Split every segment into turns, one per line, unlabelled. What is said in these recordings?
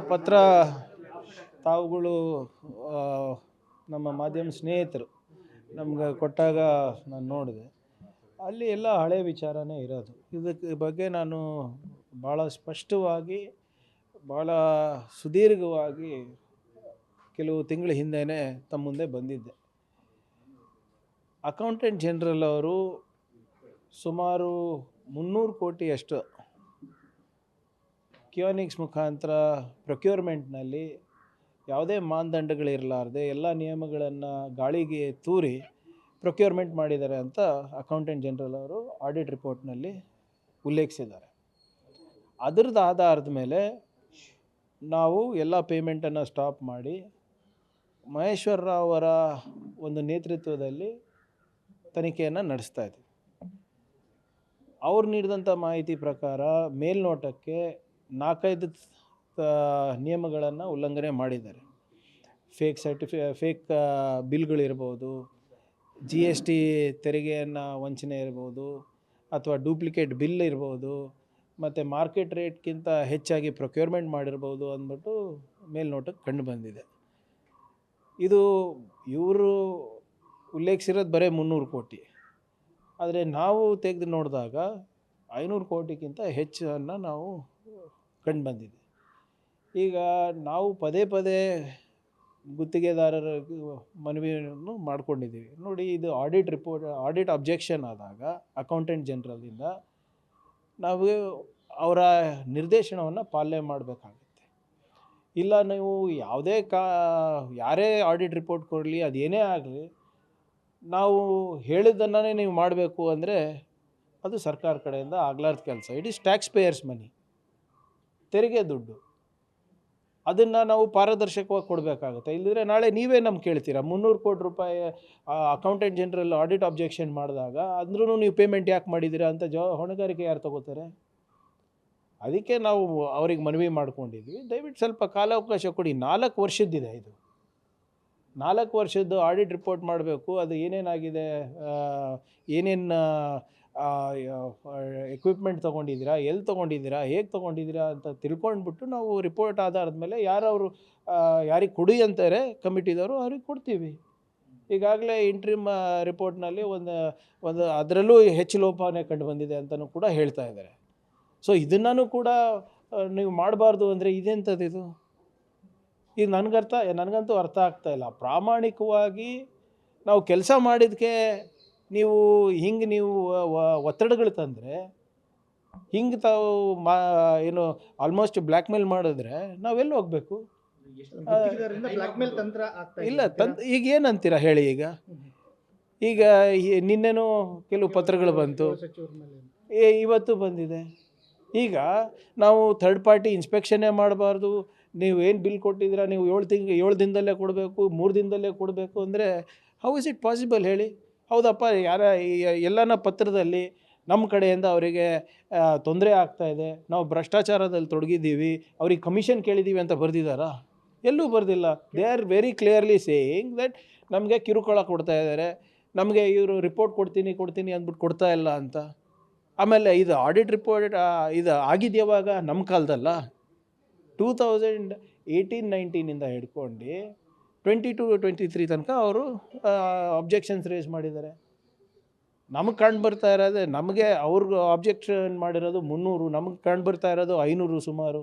ಪತ್ರ ತಾವುಗಳು ನಮ್ಮ ಮಾಧ್ಯಮ ಸ್ನೇಹಿತರು ನಮ್ಗೆ ಕೊಟ್ಟಾಗ ನಾನು ನೋಡಿದೆ. ಅಲ್ಲಿ ಎಲ್ಲ ಹಳೆ ವಿಚಾರನೇ ಇರೋದು. ಇದಕ್ಕೆ ಬಗ್ಗೆ ನಾನು ಭಾಳ ಸ್ಪಷ್ಟವಾಗಿ ಭಾಳ ಸುದೀರ್ಘವಾಗಿ ಕೆಲವು ತಿಂಗಳ ಹಿಂದೆಯೇ ತಮ್ಮ ಮುಂದೆ ಬಂದಿದ್ದೆ. ಅಕೌಂಟೆಂಟ್ ಜನರಲ್ ಅವರು ಸುಮಾರು ಮುನ್ನೂರು ಕೋಟಿಯಷ್ಟು ಕಿಯೋನಿಕ್ಸ್ ಮುಖಾಂತರ ಪ್ರೊಕ್ಯೂರ್ಮೆಂಟ್ನಲ್ಲಿ ಯಾವುದೇ ಮಾನದಂಡಗಳಿರಲಾರ್ದೆ ಎಲ್ಲ ನಿಯಮಗಳನ್ನು ಗಾಳಿಗೆ ತೂರಿ ಪ್ರೊಕ್ಯೂರ್ಮೆಂಟ್ ಮಾಡಿದ್ದಾರೆ ಅಂತ ಅಕೌಂಟೆಂಟ್ ಜನರಲ್ ಅವರು ಆಡಿಟ್ ರಿಪೋರ್ಟ್ನಲ್ಲಿ ಉಲ್ಲೇಖಿಸಿದ್ದಾರೆ. ಅದರದ್ದು ಆಧಾರದ ಮೇಲೆ ನಾವು ಎಲ್ಲ ಪೇಮೆಂಟನ್ನು ಸ್ಟಾಪ್ ಮಾಡಿ ಮಹೇಶ್ವರ ರಾವ್ ಅವರ ಒಂದು ನೇತೃತ್ವದಲ್ಲಿ ತನಿಖೆಯನ್ನು ನಡೆಸ್ತಾ ಇದ್ದೀವಿ. ಅವ್ರು ನೀಡಿದಂಥ ಮಾಹಿತಿ ಪ್ರಕಾರ ಮೇಲ್ನೋಟಕ್ಕೆ ನಾಲ್ಕೈದು ನಿಯಮಗಳನ್ನು ಉಲ್ಲಂಘನೆ ಮಾಡಿದ್ದಾರೆ. ಫೇಕ್ ಸರ್ಟಿಫಿ ಫೇಕ್ ಬಿಲ್ಗಳಿರ್ಬೋದು ಜಿ ಎಸ್ ಟಿ ತೆರಿಗೆಯನ್ನು ವಂಚನೆ ಇರ್ಬೋದು, ಅಥವಾ ಡೂಪ್ಲಿಕೇಟ್ ಬಿಲ್ ಇರ್ಬೋದು, ಮತ್ತು ಮಾರ್ಕೆಟ್ ರೇಟ್ಗಿಂತ ಹೆಚ್ಚಾಗಿ ಪ್ರೊಕ್ಯೂರ್ಮೆಂಟ್ ಮಾಡಿರ್ಬೋದು ಅಂದ್ಬಿಟ್ಟು ಮೇಲ್ನೋಟಕ್ಕೆ ಕಂಡು ಬಂದಿದೆ. ಇದು ಇವರು ಉಲ್ಲೇಖಿಸಿರೋದು ಬರೀ ಮುನ್ನೂರು ಕೋಟಿ. ಆದರೆ ನಾವು ತೆಗೆದು ನೋಡಿದಾಗ ಐನೂರು ಕೋಟಿಗಿಂತ ಹೆಚ್ಚನ್ನು ನಾವು ಕಂಡು ಬಂದಿದೆ. ಈಗ ನಾವು ಪದೇ ಪದೇ ಗುತ್ತಿಗೆದಾರರ ಮನವಿಯನ್ನು ಮಾಡ್ಕೊಂಡಿದ್ದೀವಿ. ನೋಡಿ, ಇದು ಆಡಿಟ್ ರಿಪೋರ್ಟ್ ಆಡಿಟ್ ಅಬ್ಜೆಕ್ಷನ್ ಆದಾಗ ಅಕೌಂಟೆಂಟ್ ಜನರಲಿಂದ ನಾವು ಅವರ ನಿರ್ದೇಶನವನ್ನು ಪಾಲನೆ ಮಾಡಬೇಕಾಗುತ್ತೆ. ಇಲ್ಲ, ನೀವು ಯಾವುದೇ ಕಾ, ಯಾರೇ ಆಡಿಟ್ ರಿಪೋರ್ಟ್ ಕೊಡಲಿ ಅದೇನೇ ಆಗಲಿ, ನಾವು ಹೇಳಿದ್ದನ್ನೇ ನೀವು ಮಾಡಬೇಕು ಅಂದರೆ ಅದು ಸರ್ಕಾರ ಕಡೆಯಿಂದ ಆಗ್ಲಾರ್ದ ಕೆಲಸ. It is taxpayers money ತೆರಿಗೆ ದುಡ್ಡು. ಅದನ್ನು ನಾವು ಪಾರದರ್ಶಕವಾಗಿ ಕೊಡಬೇಕಾಗುತ್ತೆ. ಇಲ್ಲದ್ರೆ ನಾಳೆ ನೀವೇ ನಮ್ಗೆ ಕೇಳ್ತೀರಾ? ಮುನ್ನೂರು ಕೋಟಿ ರೂಪಾಯಿ ಅಕೌಂಟೆಂಟ್ ಜನರಲ್ ಆಡಿಟ್ ಅಬ್ಜೆಕ್ಷನ್ ಮಾಡಿದಾಗ ಅಂದ್ರೂ ನೀವು ಪೇಮೆಂಟ್ ಯಾಕೆ ಮಾಡಿದ್ದೀರಾ ಅಂತ ಜವ, ಹೊಣೆಗಾರಿಕೆ ಯಾರು ತಗೋತಾರೆ? ಅದಕ್ಕೆ ನಾವು ಅವ್ರಿಗೆ ಮನವಿ ಮಾಡ್ಕೊಂಡಿದ್ವಿ. ದಯವಿಟ್ಟು ಸ್ವಲ್ಪ ಕಾಲಾವಕಾಶ ಕೊಡಿ. ನಾಲ್ಕು ವರ್ಷದ್ದಿದೆ ಇದು. ನಾಲ್ಕು ವರ್ಷದ್ದು ಆಡಿಟ್ ರಿಪೋರ್ಟ್ ಮಾಡಬೇಕು. ಅದು ಏನೇನಾಗಿದೆ? ಏನೇನು ಎಕ್ವಿಪ್ಮೆಂಟ್ ತೊಗೊಂಡಿದ್ದೀರಾ? ಎಲ್ಲಿ ತೊಗೊಂಡಿದ್ದೀರಾ? ಹೇಗೆ ತೊಗೊಂಡಿದ್ದೀರಾ ಅಂತ ತಿಳ್ಕೊಂಡ್ಬಿಟ್ಟು ನಾವು ರಿಪೋರ್ಟ್ ಆಧಾರದ ಮೇಲೆ ಯಾರು ಅವರು ಯಾರಿಗೆ ಕೊಡಿ ಅಂತಾರೆ ಕಮಿಟಿದವರು ಅವ್ರಿಗೆ ಕೊಡ್ತೀವಿ. ಈಗಾಗಲೇ ಇಂಟ್ರಿಮ್ ರಿಪೋರ್ಟ್ನಲ್ಲಿ ಒಂದು ಒಂದು ಅದರಲ್ಲೂ ಹೆಚ್ಚು ಲೋಪನೆ ಕಂಡು ಬಂದಿದೆ ಅಂತಲೂ ಕೂಡ ಹೇಳ್ತಾ ಇದ್ದಾರೆ. ಸೊ ಇದನ್ನೂ ಕೂಡ ನೀವು ಮಾಡಬಾರ್ದು ಅಂದರೆ ಇದೆಂಥದ್ದು ಇದು? ಇದು ನನಗರ್ಥ, ನನಗಂತೂ ಅರ್ಥ ಆಗ್ತಾ ಇಲ್ಲ. ಪ್ರಾಮಾಣಿಕವಾಗಿ ನಾವು ಕೆಲಸ ಮಾಡಿದ್ದಕ್ಕೆ ನೀವು ಹಿಂಗೆ ನೀವು ಒತ್ತಡಗಳು ತಂದರೆ ಹಿಂಗೆ ತಾವು ಮಾ ಏನು ಆಲ್ಮೋಸ್ಟ್ ಬ್ಲ್ಯಾಕ್ ಮೇಲ್ ಮಾಡಿದ್ರೆ ನಾವೆಲ್ಲಿ ಹೋಗ್ಬೇಕು?
ಇಲ್ಲ ಮೇಲ್ ತಂತ್ರ ಆಗ್ತಾ ಇದೆ.
ಇಲ್ಲ
ಅಂತೀರಾ?
ತಂದ್ ಈಗ ಏನಂತೀರಾ ಹೇಳಿ ಈಗ? ಈಗ ನಿನ್ನೆನೂ ಕೆಲವು ಪತ್ರಗಳು ಬಂತು. ಏ ಇವತ್ತು ಬಂದಿದೆ. ಈಗ ನಾವು ಥರ್ಡ್ ಪಾರ್ಟಿ ಇನ್ಸ್ಪೆಕ್ಷನ್ನೇ ಮಾಡಬಾರ್ದು. ನೀವು ಏನು ಬಿಲ್ ಕೊಟ್ಟಿದ್ದೀರಾ? ನೀವು ಏಳು ತಿಂಗ್ ಏಳು ದಿನದಲ್ಲೇ ಕೊಡಬೇಕು ಮೂರು ದಿನದಲ್ಲೇ ಕೊಡಬೇಕು ಅಂದರೆ ಹೌ ಇಸ್ ಇಟ್ ಪಾಸಿಬಲ್ ಹೇಳಿ? ಹೌದಪ್ಪ, ಯಾರ ಎಲ್ಲನ ಪತ್ರದಲ್ಲಿ ನಮ್ಮ ಕಡೆಯಿಂದ ಅವರಿಗೆ ತೊಂದರೆ ಆಗ್ತಾ ಇದೆ. ನಾವು ಭ್ರಷ್ಟಾಚಾರದಲ್ಲಿ ತೊಡಗಿದ್ದೀವಿ. ಅವ್ರಿಗೆ ಕಮಿಷನ್ ಕೇಳಿದ್ದೀವಿ ಅಂತ ಬರೆದಿದ್ದಾರಾ? ಎಲ್ಲೂ ಬರೆದಿಲ್ಲ. They are very clearly saying that ನಮಗೆ ಕಿರುಕುಳ ಕೊಡ್ತಾ ಇದ್ದಾರೆ. ನಮಗೆ ಇವರು ರಿಪೋರ್ಟ್ ಕೊಡ್ತೀನಿ ಕೊಡ್ತೀನಿ ಅಂದ್ಬಿಟ್ಟು ಕೊಡ್ತಾ ಇಲ್ಲ ಅಂತ. ಆಮೇಲೆ ಇದು ಆಡಿಟ್ ರಿಪೋರ್ಟ್ ಇದು ಆಗಿದ್ಯಾವಾಗ ನಮ್ಮ ಕಾಲದಲ್ಲ? ಟೂ ತೌಸಂಡ್ ಏಯ್ಟೀನ್ ನೈನ್ಟೀನಿಂದ ಹಿಡ್ಕೊಂಡು ಟ್ವೆಂಟಿ ಟು ಟ್ವೆಂಟಿ ತ್ರೀ ತನಕ ಅವರು ಅಬ್ಜೆಕ್ಷನ್ಸ್ ರೇಸ್ ಮಾಡಿದ್ದಾರೆ. ನಮಗೆ ಕಂಡು ಬರ್ತಾ ಇರೋದು, ನಮಗೆ ಅವ್ರಿಗೆ ಅಬ್ಜೆಕ್ಷನ್ ಮಾಡಿರೋದು ಮುನ್ನೂರು, ನಮಗೆ ಕಂಡು ಬರ್ತಾ ಇರೋದು ಐನೂರು ಸುಮಾರು.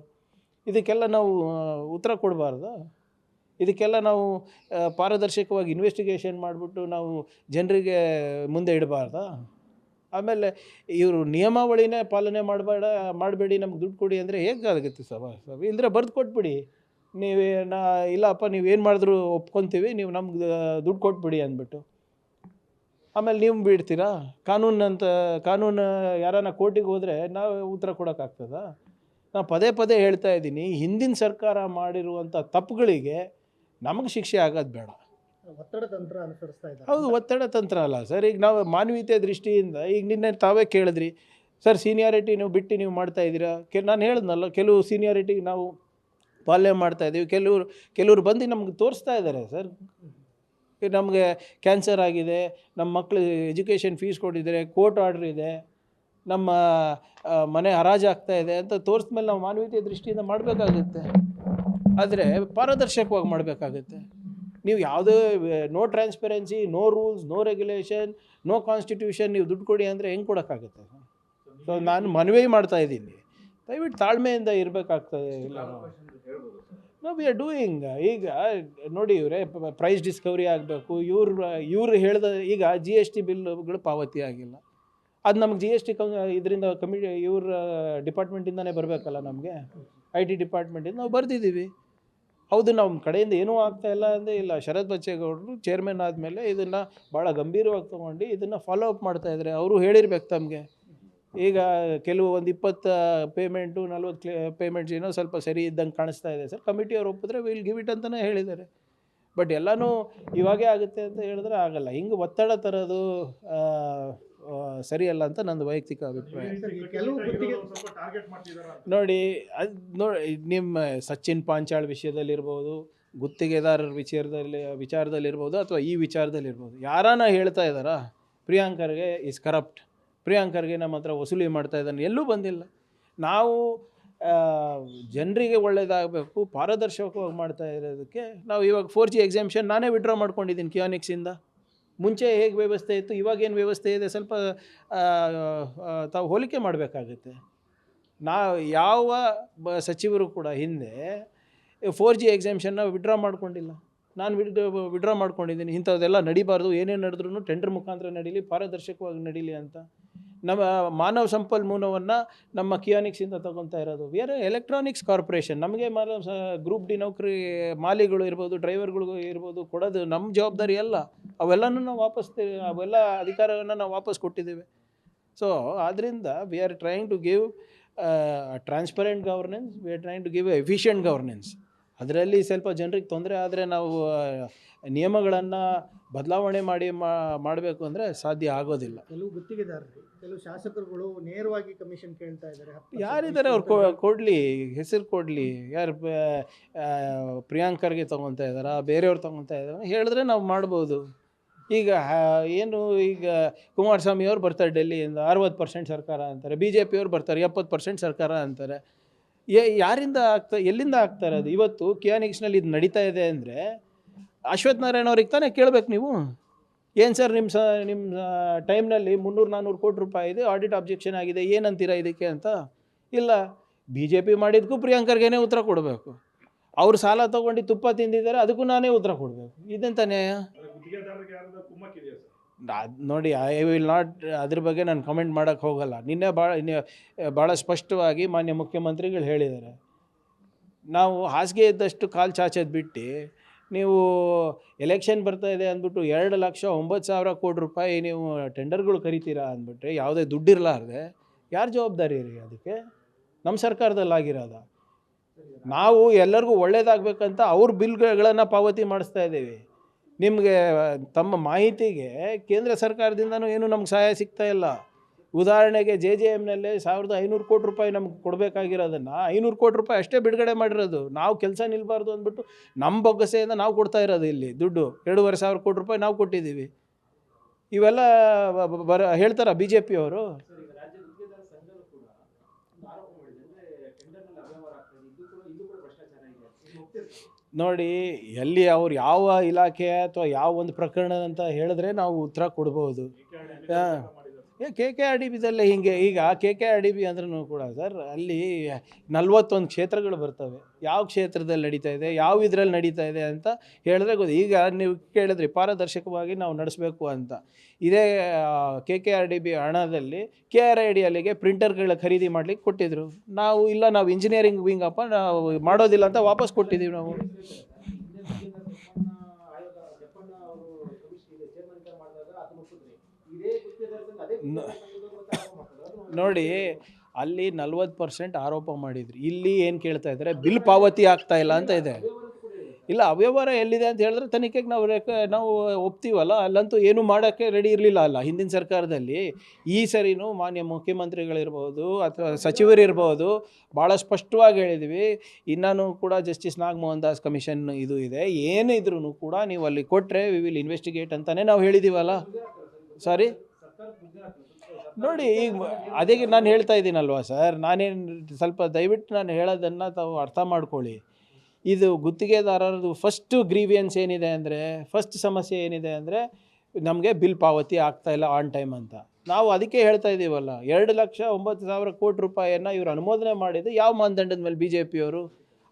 ಇದಕ್ಕೆಲ್ಲ ನಾವು ಉತ್ತರ ಕೊಡಬಾರ್ದು? ಇದಕ್ಕೆಲ್ಲ ನಾವು ಪಾರದರ್ಶಕವಾಗಿ ಇನ್ವೆಸ್ಟಿಗೇಷನ್ ಮಾಡಿಬಿಟ್ಟು ನಾವು ಜನರಿಗೆ ಮುಂದೆ ಇಡಬಾರ್ದಾ? ಆಮೇಲೆ ಇವರು ನಿಯಮಾವಳಿನೇ ಪಾಲನೆ ಮಾಡಬೇಡ, ಮಾಡಬೇಡಿ, ನಮ್ಗೆ ದುಡ್ಡು ಕೊಡಿ ಅಂದರೆ ಹೇಗೆ ಆಗುತ್ತೆ ಸಭಾ? ಸಭೆ ಇಲ್ಲದ್ರೆ ಬರೆದು ಕೊಟ್ಬಿಡಿ. ನೀವೇ ನಾ ಇಲ್ಲಪ್ಪ ಏನು ಮಾಡಿದ್ರು ಒಪ್ಕೊತೀವಿ ನೀವು ನಮ್ಗೆ ದುಡ್ಡು ಕೊಟ್ಬಿಡಿ ಅಂದ್ಬಿಟ್ಟು. ಆಮೇಲೆ ನೀವು ಬಿಡ್ತೀರಾ ಕಾನೂನಂತ ಅಂತ ಕಾನೂನು ಯಾರನ್ನ ಕೋರ್ಟಿಗೆ ಹೋದರೆ ನಾವು ಉತ್ತರ ಕೊಡೋಕ್ಕಾಗ್ತದ ನಾನು ಪದೇ ಪದೇ ಹೇಳ್ತಾ ಇದ್ದೀನಿ ಹಿಂದಿನ ಸರ್ಕಾರ ಮಾಡಿರುವಂಥ ತಪ್ಪುಗಳಿಗೆ ನಮಗೆ ಶಿಕ್ಷೆ ಆಗೋದು ಬೇಡ.
ಒತ್ತಡ ತಂತ್ರ ಅನುಸರಿಸ್ತಾ ಇದ್ದಾರೆ.
ಹೌದು ಒತ್ತಡ ತಂತ್ರ ಅಲ್ಲ. ಸರ್ ಈಗ ನಾವು ಮಾನವೀಯತೆ ದೃಷ್ಟಿಯಿಂದ ಈಗ ನಿನ್ನೆ ತಾವೇ ಕೇಳಿದ್ರಿ ಸರ್ ಸೀನಿಯಾರಿಟಿ ನೀವು ಬಿಟ್ಟು ನೀವು ಮಾಡ್ತಾ ಇದ್ದೀರಾ? ಕೆ ನಾನು ಹೇಳಿದ್ನಲ್ಲ ಕೆಲವು ಸೀನಿಯಾರಿಟಿ ನಾವು ಪಾಲನೆ ಮಾಡ್ತಾ ಇದ್ದೀವಿ. ಕೆಲವರು ಕೆಲವರು ಬಂದು ನಮ್ಗೆ ತೋರಿಸ್ತಾ ಇದ್ದಾರೆ ಸರ್. ನಮಗೆ ಕ್ಯಾನ್ಸರ್ ಆಗಿದೆ ನಮ್ಮ ಮಕ್ಕಳು ಎಜುಕೇಷನ್ ಫೀಸ್ ಕೊಟ್ಟಿದ್ದಾರೆ, ಕೋರ್ಟ್ ಆರ್ಡ್ರ್ ಇದೆ, ನಮ್ಮ ಮನೆ ಮನೆ ಹರಾಜಾಗ್ತಾ ಇದೆ ಅಂತ ತೋರಿಸ್ಮೇಲೆ ನಾವು ಮಾನವೀಯತೆ ದೃಷ್ಟಿಯಿಂದ ಮಾಡಬೇಕಾಗುತ್ತೆ. ಆದರೆ ಪಾರದರ್ಶಕವಾಗಿ ಮಾಡಬೇಕಾಗುತ್ತೆ. ನೀವು ಯಾವುದೇ no transparency no rules no regulation no constitution ನೀವು ದುಡ್ಡು ಕೊಡಿ ಅಂದರೆ ಹೆಂಗೆ ಕೊಡೋಕ್ಕಾಗುತ್ತೆ? ಸೊ ನಾನು ಮನವಿ ಮಾಡ್ತಾ ಇದ್ದೀನಿ. ದಯವಿಟ್ಟು ತಾಳ್ಮೆಯಿಂದ ಇರಬೇಕಾಗ್ತದೆ ಇಲ್ಲ. ನಾವು ವಿ ಆರ್ ಡೂಯಿಂಗ್ ಈಗ, ನೋಡಿ ಇವರೇ ಪ್ರೈಸ್ ಡಿಸ್ಕವರಿ ಆಗಬೇಕು. ಇವ್ರು, ಇವರು ಹೇಳಿದ, ಈಗ ಜಿ ಎಸ್ ಟಿ ಬಿಲ್ಗಳು ಪಾವತಿ ಆಗಿಲ್ಲ. ಅದು ನಮ್ಗೆ ಜಿ ಎಸ್ ಟಿ ಕಮ್ ಇದರಿಂದ ಕಮಿ ಇವ್ರ, ಡಿಪಾರ್ಟ್ಮೆಂಟಿಂದನೇ ಬರಬೇಕಲ್ಲ ನಮಗೆ. ಐ ಟಿ ಡಿಪಾರ್ಟ್ಮೆಂಟಿಂದ ನಾವು ಬರ್ದಿದ್ದೀವಿ. ಹೌದು ನಮ್ಮ ಕಡೆಯಿಂದ ಏನೂ ಆಗ್ತಾ ಇಲ್ಲ ಅಂದರೆ ಇಲ್ಲ. ಶರತ್ ಬಚ್ಚೇಗೌಡರು ಚೇರ್ಮನ್ ಆದಮೇಲೆ ಇದನ್ನು ಭಾಳ ಗಂಭೀರವಾಗಿ ತೊಗೊಂಡು ಇದನ್ನು ಫಾಲೋ ಅಪ್ ಮಾಡ್ತಾಯಿದ್ರೆ ಅವರು ಹೇಳಿರ್ಬೇಕು ತಮಗೆ. ಈಗ ಕೆಲವು ಒಂದು ಇಪ್ಪತ್ತು ಪೇಮೆಂಟು ನಲ್ವತ್ತು ಪೇಮೆಂಟ್ಸ್ ಏನೋ ಸ್ವಲ್ಪ ಸರಿ ಇದ್ದಂಗೆ ಕಾಣಿಸ್ತಾ ಇದೆ ಸರ್. ಕಮಿಟಿಯವ್ರು ಒಪ್ಪಿದ್ರೆ ವಿಲ್ ಗಿವ್ ಇಟ್ ಅಂತಲೇ ಹೇಳಿದ್ದಾರೆ. ಬಟ್ ಎಲ್ಲನೂ ಇವಾಗೇ ಆಗುತ್ತೆ ಅಂತ ಹೇಳಿದ್ರೆ ಆಗಲ್ಲ. ಹಿಂಗೆ ಒತ್ತಡ ತರೋದು ಸರಿಯಲ್ಲ ಅಂತ ನಂದು ವೈಯಕ್ತಿಕ ಅಭಿಪ್ರಾಯ.
ಕೆಲವು ಗುತ್ತಿಗೆ
ನೋಡಿ ಅದು ನೋಡಿ ನಿಮ್ಮ ಸಚಿನ್ ಪಾಂಚಾಳ್ ವಿಷಯದಲ್ಲಿರ್ಬೋದು ಗುತ್ತಿಗೆದಾರರ ವಿಚಾರದಲ್ಲಿ ವಿಚಾರದಲ್ಲಿರ್ಬೋದು ಅಥವಾ ಈ ವಿಚಾರದಲ್ಲಿರ್ಬೋದು ಯಾರನ್ನ ಹೇಳ್ತಾ ಇದ್ದಾರಾ? ಪ್ರಿಯಾಂಕರ್ಗೆ ಇಸ್ ಕರಪ್ಟ್ ಪ್ರಿಯಾಂಕರ್ಗೆ ನಮ್ಮ ಹತ್ರ ವಸೂಲಿ ಮಾಡ್ತಾ ಇದ್ದಾನೆ. ಎಲ್ಲೂ ಬಂದಿಲ್ಲ. ನಾವು ಜನರಿಗೆ ಒಳ್ಳೆಯದಾಗಬೇಕು ಪಾರದರ್ಶಕವಾಗಿ ಮಾಡ್ತಾ ಇರೋದಕ್ಕೆ ನಾವು ಇವಾಗ ಫೋರ್ ಜಿ ಎಕ್ಸಾಮ್ಷನ್ ನಾನೇ ವಿಡ್ರಾ ಮಾಡ್ಕೊಂಡಿದ್ದೀನಿ ಕಿಯಾನಿಕ್ಸಿಂದ ಮುಂಚೆ ಹೇಗೆ ವ್ಯವಸ್ಥೆ ಇತ್ತು? ಇವಾಗೇನು ವ್ಯವಸ್ಥೆ ಇದೆ? ಸ್ವಲ್ಪ ತಾವು ಹೋಲಿಕೆ ಮಾಡಬೇಕಾಗುತ್ತೆ. ನಾ ಯಾವ ಬ, ಸಚಿವರು ಕೂಡ ಹಿಂದೆ ಫೋರ್ ಜಿ ಎಕ್ಸಾಮ್ಷನ್ನ ವಿಡ್ರಾ ಮಾಡ್ಕೊಂಡಿಲ್ಲ. ನಾನು ವಿಡ್ ವಿಡ್ರಾ ಮಾಡ್ಕೊಂಡಿದ್ದೀನಿ. ಇಂಥದ್ದೆಲ್ಲ ನಡಿಬಾರ್ದು. ಏನೇನು ನಡೆದ್ರೂ ಟೆಂಡರ್ ಮುಖಾಂತರ ನಡೀಲಿ, ಪಾರದರ್ಶಕವಾಗಿ ನಡೀಲಿ ಅಂತ. ನಮ್ಮ ಮಾನವ ಸಂಪನ್ಮೂಲವನ್ನು ನಮ್ಮ ಕಿಯಾನಿಕ್ಸಿಂದ ತಗೊತಾ ಇರೋದು. ವಿ ಆರ್ ಎಲೆಕ್ಟ್ರಾನಿಕ್ಸ್ ಕಾರ್ಪೊರೇಷನ್ ನಮಗೆ ಮಾನವ ಗ್ರೂಪ್ ಡಿ ನೌಕರಿ, ಮಾಲಿಗಳು ಇರ್ಬೋದು ಡ್ರೈವರ್ಗಳು ಇರ್ಬೋದು ಕೊಡೋದು ನಮ್ಮ ಜವಾಬ್ದಾರಿ ಅಲ್ಲ. ಅವೆಲ್ಲನೂ ನಾವು ವಾಪಸ್ ಅವೆಲ್ಲ ಅಧಿಕಾರವನ್ನು ನಾವು ವಾಪಸ್ ಕೊಟ್ಟಿದ್ದೇವೆ. ಸೊ ಆದ್ದರಿಂದ we are trying to give transparent governance we are trying to give efficient governance ಅದರಲ್ಲಿ ಸ್ವಲ್ಪ ಜನರಿಗೆ ತೊಂದರೆ ಆದರೆ ನಾವು ನಿಯಮಗಳನ್ನು ಬದಲಾವಣೆ ಮಾಡಿ ಮಾಡಬೇಕು ಅಂದರೆ ಸಾಧ್ಯ ಆಗೋದಿಲ್ಲ.
ಕೆಲವು ಗುತ್ತಿಗೆದಾರರು ಕೆಲವು ಶಾಸಕರುಗಳು ನೇರವಾಗಿ ಕಮಿಷನ್ ಕೇಳ್ತಾ ಇದ್ದಾರೆ.
ಯಾರಿದ್ದಾರೆ ಅವ್ರು ಕೊಡಲಿ ಹೆಸರು ಕೊಡಲಿ ಯಾರು ಪ್ರಿಯಾಂಕರ್ಗೆ ತೊಗೊತಾ ಇದ್ದಾರಾ ಬೇರೆಯವ್ರು ತೊಗೊತಾ ಇದ್ದಾರೆ ಹೇಳಿದ್ರೆ ನಾವು ಮಾಡ್ಬೋದು. ಈಗ ಏನು ಈಗ ಕುಮಾರಸ್ವಾಮಿ ಅವ್ರು ಬರ್ತಾರೆ ಡೆಲ್ಲಿಯಿಂದ ಅರವತ್ತು ಪರ್ಸೆಂಟ್ ಸರ್ಕಾರ ಅಂತಾರೆ ಬಿ ಜೆ ಪಿಯವ್ರು ಬರ್ತಾರೆ ಎಪ್ಪತ್ತು ಪರ್ಸೆಂಟ್ ಸರ್ಕಾರ ಅಂತಾರೆ. ಯಾರಿಂದ ಆಗ್ತಾ ಎಲ್ಲಿಂದ ಆಗ್ತಾರೆ ಅದು ಇವತ್ತು ಕಿಯಾನಿಕ್ಸ್ನಲ್ಲಿ ಇದು ನಡೀತಾ ಇದೆ ಅಂದರೆ ಅಶ್ವಥ್ ನಾರಾಯಣ ಅವ್ರಿಗೆ ತಾನೇ ಕೇಳಬೇಕು ನೀವು? ಏನು ಸರ್ ನಿಮ್ಮ ಸ ನಿಮ್ಮ ಟೈಮ್ನಲ್ಲಿ ಮುನ್ನೂರು ನಾನ್ನೂರು ಕೋಟಿ ರೂಪಾಯಿ ಇದೆ ಆಡಿಟ್ ಆಬ್ಜೆಕ್ಷನ್ ಆಗಿದೆ, ಏನಂತೀರಾ ಇದಕ್ಕೆ ಅಂತ? ಇಲ್ಲ ಬಿ ಜೆ ಪಿ ಮಾಡಿದ್ದಕ್ಕೂ ಪ್ರಿಯಾಂಕರ್ಗೇನೆ ಉತ್ತರ ಕೊಡಬೇಕು. ಅವ್ರು ಸಾಲ ತೊಗೊಂಡು ತುಪ್ಪ ತಿಂದಿದ್ದಾರೆ, ಅದಕ್ಕೂ ನಾನೇ ಉತ್ತರ ಕೊಡಬೇಕು. ಇದೆಂತ ನ್ಯಾಯ? ನೋಡಿ ಐ ವಿಲ್ ನಾಟ್ ಅದ್ರ ಬಗ್ಗೆ ನಾನು ಕಮೆಂಟ್ ಮಾಡೋಕ್ಕೆ ಹೋಗಲ್ಲ. ನಿನ್ನೆ ಭಾಳ ಭಾಳ ಸ್ಪಷ್ಟವಾಗಿ ಮಾನ್ಯ ಮುಖ್ಯಮಂತ್ರಿಗಳು ಹೇಳಿದ್ದಾರೆ. ನಾವು ಹಾಸಿಗೆ ಇದ್ದಷ್ಟು ಕಾಲು ಚಾಚೋದು ಬಿಟ್ಟು ನೀವು ಎಲೆಕ್ಷನ್ ಬರ್ತಾ ಇದೆ ಅಂದ್ಬಿಟ್ಟು ಎರಡು ಲಕ್ಷ ಒಂಬತ್ತು ಸಾವಿರ ಕೋಟಿ ರೂಪಾಯಿ ನೀವು ಟೆಂಡರ್ಗಳು ಕರಿತೀರಾ ಅಂದ್ಬಿಟ್ರೆ ಯಾವುದೇ ದುಡ್ಡಿರಲಾರ್ದೆ ಯಾರು ಜವಾಬ್ದಾರಿ ರೀ ಅದಕ್ಕೆ? ನಮ್ಮ ಸರ್ಕಾರದಲ್ಲಿ ಆಗಿರೋದ ನಾವು ಎಲ್ಲರಿಗೂ ಒಳ್ಳೇದಾಗಬೇಕಂತ ಅವ್ರ ಬಿಲ್ಗಳನ್ನು ಪಾವತಿ ಮಾಡಿಸ್ತಾ ಇದ್ದೀವಿ. ನಿಮಗೆ ತಮ್ಮ ಮಾಹಿತಿಗೆ ಕೇಂದ್ರ ಸರ್ಕಾರದಿಂದನೂ ಏನೂ ನಮ್ಗೆ ಸಹಾಯ ಸಿಗ್ತಾ ಇಲ್ಲ. ಉದಾಹರಣೆಗೆ ಜೆ ಜೆ ಎಮ್ನಲ್ಲೇ ಸಾವಿರದ ಐನೂರು ಕೋಟಿ ರೂಪಾಯಿ ನಮ್ಗೆ ಕೊಡಬೇಕಾಗಿರೋದನ್ನು ಐನೂರು ಕೋಟಿ ರೂಪಾಯಿ ಅಷ್ಟೇ ಬಿಡುಗಡೆ ಮಾಡಿರೋದು. ನಾವು ಕೆಲಸ ನಿಲ್ಬಾರ್ದು ಅಂದ್ಬಿಟ್ಟು ನಮ್ಮ ಬೊಗ್ಗಸೆಯಿಂದ ನಾವು ಕೊಡ್ತಾ ಇರೋದು ಇಲ್ಲಿ ದುಡ್ಡು. ಎರಡೂವರೆ ಸಾವಿರ ಕೋಟಿ ರೂಪಾಯಿ ನಾವು ಕೊಟ್ಟಿದ್ದೀವಿ. ಇವೆಲ್ಲ ಬರ ಹೇಳ್ತಾರ ಬಿ ಜೆ ಪಿಯವರು ನೋಡಿ ಎಲ್ಲಿ ಅವ್ರು ಯಾವ ಇಲಾಖೆ ಅಥವಾ ಯಾವ ಒಂದು ಪ್ರಕರಣ ಅಂತ ಹೇಳಿದ್ರೆ ನಾವು ಉತ್ತರ ಕೊಡ್ಬೋದು. ಹಾಂ. A K K R D ಬಿದಲ್ಲೇ ಹಿಂಗೆ, ಈಗ K K R D B ಅಂದ್ರೂ ಕೂಡ ಸರ್, ಅಲ್ಲಿ ನಲ್ವತ್ತೊಂದು ಕ್ಷೇತ್ರಗಳು ಬರ್ತವೆ. ಯಾವ ಕ್ಷೇತ್ರದಲ್ಲಿ ನಡೀತಾ ಇದೆ, ಯಾವ ಇದರಲ್ಲಿ ನಡೀತಾ ಇದೆ ಅಂತ ಹೇಳಿದ್ರೆ ಗೊತ್ತು, ಈಗ ನೀವು ಕೇಳಿದ್ರಿ ಪಾರದರ್ಶಕವಾಗಿ ನಾವು ನಡೆಸಬೇಕು ಅಂತ. ಇದೇ K K R D B ಹಣದಲ್ಲಿ ಕೆ ಆರ್ ಐ ಡಿ ಅಲ್ಲಿಗೆ ಪ್ರಿಂಟರ್ಗಳ ಖರೀದಿ ಮಾಡಲಿಕ್ಕೆ ಕೊಟ್ಟಿದ್ರು. ನಾವು ಇಲ್ಲ, ನಾವು ಇಂಜಿನಿಯರಿಂಗ್ ವಿಂಗಪ್ಪ ನಾವು ಮಾಡೋದಿಲ್ಲ ಅಂತ ವಾಪಸ್ ಕೊಟ್ಟಿದ್ದೀವಿ ನಾವು ನ- ನೋಡಿ, ಅಲ್ಲಿ ನಲ್ವತ್ತು ಪರ್ಸೆಂಟ್ ಆರೋಪ ಮಾಡಿದ್ರು. ಇಲ್ಲಿ ಏನು ಕೇಳ್ತಾ ಇದ್ದಾರೆ? ಬಿಲ್ ಪಾವತಿ ಆಗ್ತಾ ಇಲ್ಲ ಅಂತ ಇದೆ. ಇಲ್ಲ, ಅವ್ಯವಹಾರ ಎಲ್ಲಿದೆ ಅಂತ ಹೇಳಿದ್ರೆ ತನಿಖೆಗೆ ನಾವು ನಾವು ಒಪ್ತೀವಲ್ಲ, ಅಲ್ಲಂತೂ ಏನು ಮಾಡೋಕ್ಕೆ ರೆಡಿ ಇರಲಿಲ್ಲ ಅಲ್ಲ. ಹಿಂದಿನ ಸರ್ಕಾರದಲ್ಲಿ ಈ ಸರಿನೂ ಮಾನ್ಯ ಮುಖ್ಯಮಂತ್ರಿಗಳಿರ್ಬೋದು ಅಥವಾ ಸಚಿವರಿರ್ಬೋದು ಭಾಳ ಸ್ಪಷ್ಟವಾಗಿ ಹೇಳಿದ್ವಿ. ಇನ್ನೂ ಕೂಡ ಜಸ್ಟಿಸ್ ನಾಗಮೋಹನ್ ದಾಸ್ ಕಮಿಷನ್ ಇದು ಇದೆ. ಏನಿದ್ರೂ ಕೂಡ ನೀವು ಅಲ್ಲಿ ಕೊಟ್ಟರೆ ವಿ ವಿಲ್ ಇನ್ವೆಸ್ಟಿಗೇಟ್ ಅಂತಲೇ ನಾವು ಹೇಳಿದ್ದೀವಲ್ಲ ಸಾರಿ ನೋಡಿ, ಈಗ ಅದಕ್ಕೆ ನಾನು ಹೇಳ್ತಾ ಇದ್ದೀನಲ್ವಾ ಸರ್, ನಾನೇನು ಸ್ವಲ್ಪ ದಯವಿಟ್ಟು ನಾನು ಹೇಳೋದನ್ನು ತಾವು ಅರ್ಥ ಮಾಡ್ಕೊಳ್ಳಿ. ಇದು ಗುತ್ತಿಗೆದಾರರದು ಫಸ್ಟು ಗ್ರೀವಿಯನ್ಸ್ ಏನಿದೆ ಅಂದರೆ ಫಸ್ಟ್ ಸಮಸ್ಯೆ ಏನಿದೆ ಅಂದರೆ, ನಮಗೆ ಬಿಲ್ ಪಾವತಿ ಆಗ್ತಾ ಇಲ್ಲ ಆನ್ ಟೈಮ್ ಅಂತ. ನಾವು ಅದಕ್ಕೆ ಹೇಳ್ತಾ ಇದ್ದೀವಲ್ಲ, ಎರಡು ಲಕ್ಷ ಒಂಬತ್ತು ಸಾವಿರ ಕೋಟಿ ರೂಪಾಯಿಯನ್ನು ಇವರು ಅನುಮೋದನೆ ಮಾಡಿದ್ದು ಯಾವ ಮಾನದಂಡದ ಮೇಲೆ ಬಿ ಜೆ ಪಿಯವರು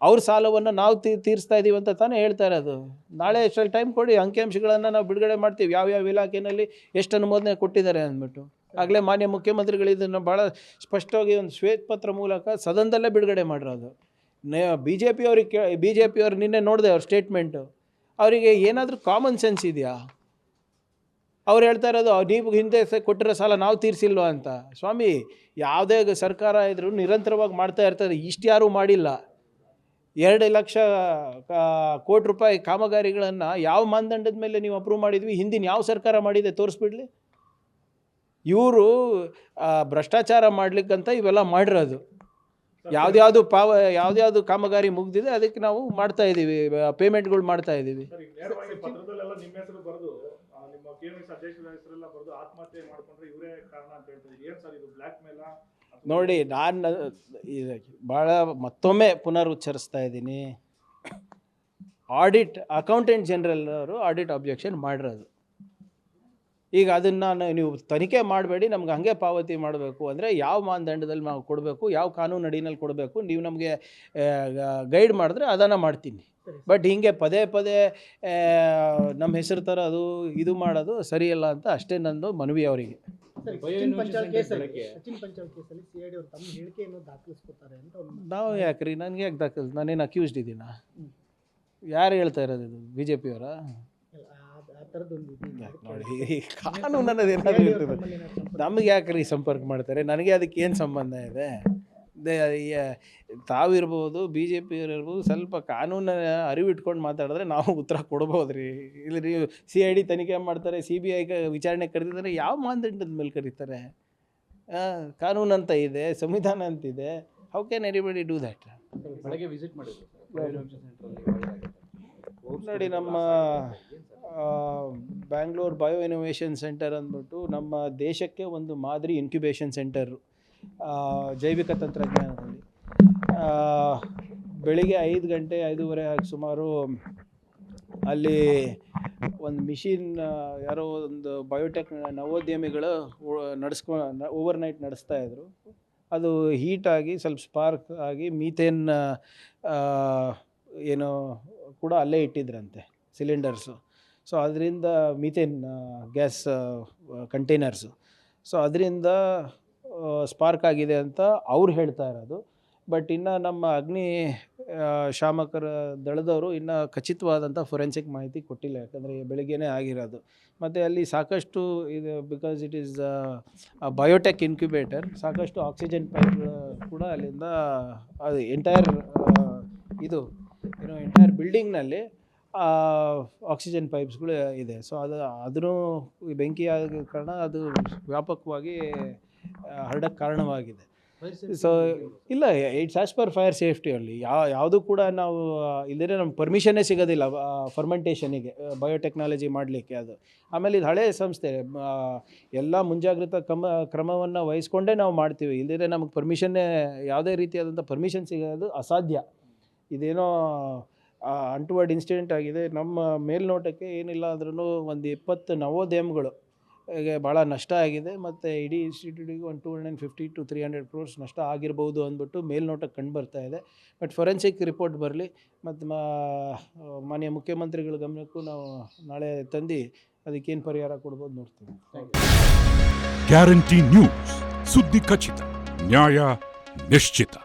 ಅವ್ರ? ಸಾಲವನ್ನು ನಾವು ತೀ, ತೀರಿಸ್ತಾ ಇದ್ದೀವಿ ಅಂತ ತಾನೇ ಹೇಳ್ತಾ ಇರೋದು. ನಾಳೆ ಎಷ್ಟರಲ್ಲಿ ಟೈಮ್ ಕೊಡಿ, ಅಂಕಿಅಂಶಗಳನ್ನು ನಾವು ಬಿಡುಗಡೆ ಮಾಡ್ತೀವಿ. ಯಾವ ಯಾವ ಇಲಾಖೆಯಲ್ಲಿ ಎಷ್ಟು ಅನುಮೋದನೆ ಕೊಟ್ಟಿದ್ದಾರೆ ಅಂದ್ಬಿಟ್ಟು. ಆಗಲೇ ಮಾನ್ಯ ಮುಖ್ಯಮಂತ್ರಿಗಳು ಇದನ್ನು ಭಾಳ ಸ್ಪಷ್ಟವಾಗಿ ಒಂದು ಶ್ವೇತಪತ್ರ ಮೂಲಕ ಸದನದಲ್ಲೇ ಬಿಡುಗಡೆ ಮಾಡಿರೋದು. ನೇ ಬಿ ಜೆ ಪಿಯವ್ರಿಗೆ ಕೇ ಬಿ ಜೆ ಪಿಯವ್ರು ನಿನ್ನೆ ನೋಡಿದೆ ಅವ್ರ ಸ್ಟೇಟ್ಮೆಂಟು ಅವರಿಗೆ ಏನಾದರೂ ಕಾಮನ್ ಸೆನ್ಸ್ ಇದೆಯಾ? ಅವ್ರು ಹೇಳ್ತಾ ಇರೋದು ನೀವು ಹಿಂದೆ ಕೊಟ್ಟಿರೋ ಸಾಲ ನಾವು ತೀರಿಸಿಲ್ವ? ಅಂತ. ಸ್ವಾಮಿ, ಯಾವುದೇ ಸರ್ಕಾರ ಇದ್ರೂ ನಿರಂತರವಾಗಿ ಮಾಡ್ತಾ ಇರ್ತಾರೆ, ಇಷ್ಟು ಯಾರೂ ಮಾಡಿಲ್ಲ. ಎರಡು ಲಕ್ಷ ಕೋಟಿ ರೂಪಾಯಿ ಕಾಮಗಾರಿಗಳನ್ನು ಯಾವ ಮಾನದಂಡದ ಮೇಲೆ ನೀವು ಅಪ್ರೂವ್ ಮಾಡಿದ್ವಿ, ಹಿಂದಿನ ಯಾವ ಸರ್ಕಾರ ಮಾಡಿದೆ ತೋರಿಸ್ಬಿಡ್ಲಿ? ಇವರು ಭ್ರಷ್ಟಾಚಾರ ಮಾಡ್ಲಿಕ್ಕಂತ ಇವೆಲ್ಲ ಮಾಡಿರೋದು. ಯಾವ್ದ್ಯಾವುದು ಪಾವ ಯಾವ್ದ್ಯಾವ್ದು ಕಾಮಗಾರಿ ಮುಗ್ದಿದೆ ಅದಕ್ಕೆ ನಾವು ಮಾಡ್ತಾ ಇದ್ದೀವಿ ಪೇಮೆಂಟ್ಗಳು ಮಾಡ್ತಾ ಇದ್ದೀವಿ
ಸರ್ ಈಗ ಪತ್ರದಲ್ಲೆಲ್ಲ ನಿಮ್ಮ ಹೆಸರು ಬರೆದು ನಿಮ್ಮ ಕೆ ಎಂ ಎಸ್ ಅಧ್ಯಕ್ಷರ ಹೆಸರೆಲ್ಲ ಬರೆದು ಮಾಡ್ಕೊಂಡ್ರೆ ಇವರೇ ಕಾರಣ ಅಂತ ಹೇಳ್ತಾರೆ. ಏನ್ ಸರ್ ಇದು ಬ್ಲ್ಯಾಕ್
ನೋಡಿ ನಾನು ಭಾಳ ಮತ್ತೊಮ್ಮೆ ಪುನರುಚ್ಚರಿಸ್ತಾ ಇದ್ದೀನಿ. ಆಡಿಟ್ ಅಕೌಂಟೆಂಟ್ ಜನರಲ್ ಅವರು ಆಡಿಟ್ ಅಬ್ಜೆಕ್ಷನ್ ಮಾಡಿರೋದು. ಈಗ ಅದನ್ನು ನೀವು ತನಿಖೆ ಮಾಡಬೇಡಿ ನಮ್ಗೆ ಹಾಗೆ ಪಾವತಿ ಮಾಡಬೇಕು. ಅಂದರೆ ಯಾವ ಮಾನದಂಡದಲ್ಲಿ ನಾವು ಕೊಡಬೇಕು ಯಾವ ಕಾನೂನು ಅಡಿನಲ್ಲಿ ಕೊಡಬೇಕು ನೀವು ನಮಗೆ ಗೈಡ್ ಮಾಡಿದ್ರೆ ಅದನ್ನು ಮಾಡ್ತೀನಿ. ಬಟ್ ಹಿಂಗೆ ಪದೇ ಪದೇ ನಮ್ಮ ಹೆಸರು ತರೋದು ಇದು ಮಾಡೋದು ಸರಿಯಲ್ಲ ಅಂತ ಅಷ್ಟೇ ನಂದು ಮನವಿ ಅವರಿಗೆ.
ಸರಿ,
bio
Sachin
university
Panchal
centre
ಕೇಸಲ್ಲಿ ಸಚಿನ್ ಪಂಚಾಲ್ ಕೇಸಲ್ಲಿ ಸಿ ಅವರು ತಮ್ಮ ಹೇಳಿಕೆಯನ್ನು ದಾಖಲಿಸ್ಕೊತಾರೆ ಅಂತ ಒಂದು
ನಾವು ಯಾಕ್ರಿ? ನನಗೆ ಯಾಕೆ ದಾಖಲ್ ನಾನೇನು ಅಕ್ಯೂಸ್ಡ್ ಇದ್ದೀನಾ ಯಾರು ಹೇಳ್ತಾ ಇರೋದು ಇದು? ಬಿ ಜೆ ಪಿಯವರ ಕಾನೂನು ಅನ್ನೋದು ಏನಾದ್ರು ಇರ್ತದೆ.
ತಮ್ಮನ್ನ ಏನಾದ್ರು ಸಂಪರ್ಕ.
ನಮಗೆ ಯಾಕ್ರಿ ಸಂಪರ್ಕ ಮಾಡ್ತಾರೆ? ನನಗೆ ಅದಕ್ಕೆ ಏನು ಸಂಬಂಧ ಇದೆ? ತಾವಿರ್ಬೋದು ಬಿ ಜೆ ಪಿ ಇರ್ಬೋದು ಸ್ವಲ್ಪ ಕಾನೂನ ಅರಿವಿಟ್ಕೊಂಡು ಮಾತಾಡಿದ್ರೆ ನಾವು ಉತ್ತರ ಕೊಡ್ಬೋದು ರೀ ಇಲ್ಲಿ ರೀ ಸಿ ಐ ಡಿ ತನಿಖೆ ಮಾಡ್ತಾರೆ ಸಿ ಬಿ ಐ ವಿಚಾರಣೆ ಕರೆದಿದ್ದಾರೆ ಯಾವ ಮಾನದಂಡದ ಮೇಲೆ ಕರೀತಾರೆ? ಕಾನೂನು ಅಂತ ಇದೆ ಸಂವಿಧಾನ ಅಂತಿದೆ how can everybody do that
ಬೆಳಗ್ಗೆ ವಿಸಿಟ್ ಮಾಡಿದ್ರು ಸರ್ ಬಯೋ ಯೂನಿವರ್ಸಿಟಿ ಸೆಂಟ್ರಲ್ಲಿ
ನೋಡಿ ನಮ್ಮ ಬ್ಯಾಂಗ್ಳೂರ್ ಬಯೋ ಇನೋವೇಷನ್ ಸೆಂಟರ್ ಅಂದ್ಬಿಟ್ಟು ನಮ್ಮ ದೇಶಕ್ಕೆ ಒಂದು ಮಾದರಿ ಇನ್ಕ್ಯುಬೇಷನ್ ಸೆಂಟರು ಜೈವಿಕ ತಂತ್ರಜ್ಞಾನದಲ್ಲಿ. ಬೆಳಿಗ್ಗೆ ಐದು ಗಂಟೆ ಐದೂವರೆ ಆಗಿ ಸುಮಾರು ಅಲ್ಲಿ ಒಂದು ಮಿಷಿನ್ ಯಾರೋ ಒಂದು ಬಯೋಟೆಕ್ ನವೋದ್ಯಮಿಗಳು ನಡೆಸ್ಕೊ ಓವರ್ ನೈಟ್ ನಡೆಸ್ತಾ ಇದ್ರು. ಅದು ಹೀಟಾಗಿ ಸ್ವಲ್ಪ ಸ್ಪಾರ್ಕ್ ಆಗಿ ಮೀಥೇನ್ ಏನೋ ಕೂಡ ಅಲ್ಲೇ ಇಟ್ಟಿದ್ರಂತೆ ಸಿಲಿಂಡರ್ಸು ಸೊ ಅದರಿಂದ ಮೀಥೇನ್ ಗ್ಯಾಸ್ ಕಂಟೈನರ್ಸು ಸೊ ಅದರಿಂದ ಸ್ಪಾರ್ಕ್ ಆಗಿದೆ ಅಂತ ಅವ್ರು ಹೇಳ್ತಾ ಇರೋದು. ಬಟ್ ಇನ್ನು ನಮ್ಮ ಅಗ್ನಿ ಶಾಮಕರ ದಳದವರು ಇನ್ನು ಖಚಿತವಾದಂಥ ಫೊರೆನ್ಸಿಕ್ ಮಾಹಿತಿ ಕೊಟ್ಟಿಲ್ಲ. ಯಾಕಂದರೆ ಬೆಳಿಗ್ಗೆನೇ ಆಗಿರೋದು. ಮತ್ತು ಅಲ್ಲಿ ಸಾಕಷ್ಟು ಇದು because it is biotech incubator ಸಾಕಷ್ಟು ಆಕ್ಸಿಜನ್ ಪೈಪ್ಗಳು ಕೂಡ ಅಲ್ಲಿಂದ ಅದು ಎಂಟೈರ್ ಇದು ಏನು ಎಂಟೈರ್ ಬಿಲ್ಡಿಂಗ್ನಲ್ಲಿ ಆಕ್ಸಿಜನ್ ಪೈಪ್ಸ್ಗಳು ಇದೆ. ಸೊ ಅದು, ಅದನ್ನು ಬೆಂಕಿ ಆದ ಕಾರಣ ಅದು ವ್ಯಾಪಕವಾಗಿ ಹರಡಕ್ಕೆ ಕಾರಣವಾಗಿದೆ. ಸೊ ಇಲ್ಲ ಇಟ್ಸ್ ಆಸ್ ಪರ್ ಫೈರ್ ಸೇಫ್ಟಿಯಲ್ಲಿ ಯಾವ ಯಾವುದು ಕೂಡ ನಾವು ಇಲ್ಲದೇ ನಮ್ಗೆ ಪರ್ಮಿಷನ್ನೇ ಸಿಗೋದಿಲ್ಲ ಫರ್ಮೆಂಟೇಷನಿಗೆ ಬಯೋಟೆಕ್ನಾಲಜಿ ಮಾಡಲಿಕ್ಕೆ ಅದು. ಆಮೇಲೆ ಇದು ಹಳೆ ಸಂಸ್ಥೆ ಎಲ್ಲ ಮುಂಜಾಗ್ರತಾ ಕ್ರಮ, ಕ್ರಮವನ್ನು ವಹಿಸ್ಕೊಂಡೇ ನಾವು ಮಾಡ್ತೀವಿ. ಇಲ್ಲದೇ ನಮಗೆ ಪರ್ಮಿಷನ್ನೇ ಯಾವುದೇ ರೀತಿಯಾದಂಥ ಪರ್ಮಿಷನ್ ಸಿಗೋದು ಅಸಾಧ್ಯ. ಇದೇನೋ ಅಂಟುವರ್ಡ್ ಇನ್ಸಿಡೆಂಟ್ ಆಗಿದೆ. ನಮ್ಮ ಮೇಲ್ನೋಟಕ್ಕೆ ಏನಿಲ್ಲ ಅಂದ್ರೂ ಒಂದು ಇಪ್ಪತ್ತು ನವೋದ್ಯಮಗಳು ಭಾಳ ನಷ್ಟ ಆಗಿದೆ. ಮತ್ತು ಇಡೀ ಇನ್ಸ್ಟಿಟ್ಯೂಟಿಗೆ ಒಂದು two hundred and fifty to three hundred crores ನಷ್ಟ ಆಗಿರ್ಬೋದು ಅಂದ್ಬಿಟ್ಟು ಮೇಲ್ನೋಟಕ್ಕೆ ಕಂಡು ಬರ್ತಾ ಇದೆ. ಬಟ್ ಫೊರೆನ್ಸಿಕ್ ರಿಪೋರ್ಟ್ ಬರಲಿ. ಮತ್ತು ಮಾ ಮಾನ್ಯ ಮುಖ್ಯಮಂತ್ರಿಗಳ ಗಮನಕ್ಕೂ ನಾವು ನಾಳೆ ತಂದು ಅದಕ್ಕೇನು ಪರಿಹಾರ ಕೊಡ್ಬೋದು ನೋಡ್ತೀವಿ.
ಗ್ಯಾರಂಟಿ ನ್ಯೂಸ್ ಸುದ್ದಿ ಖಚಿತ ನ್ಯಾಯ ನಿಶ್ಚಿತ.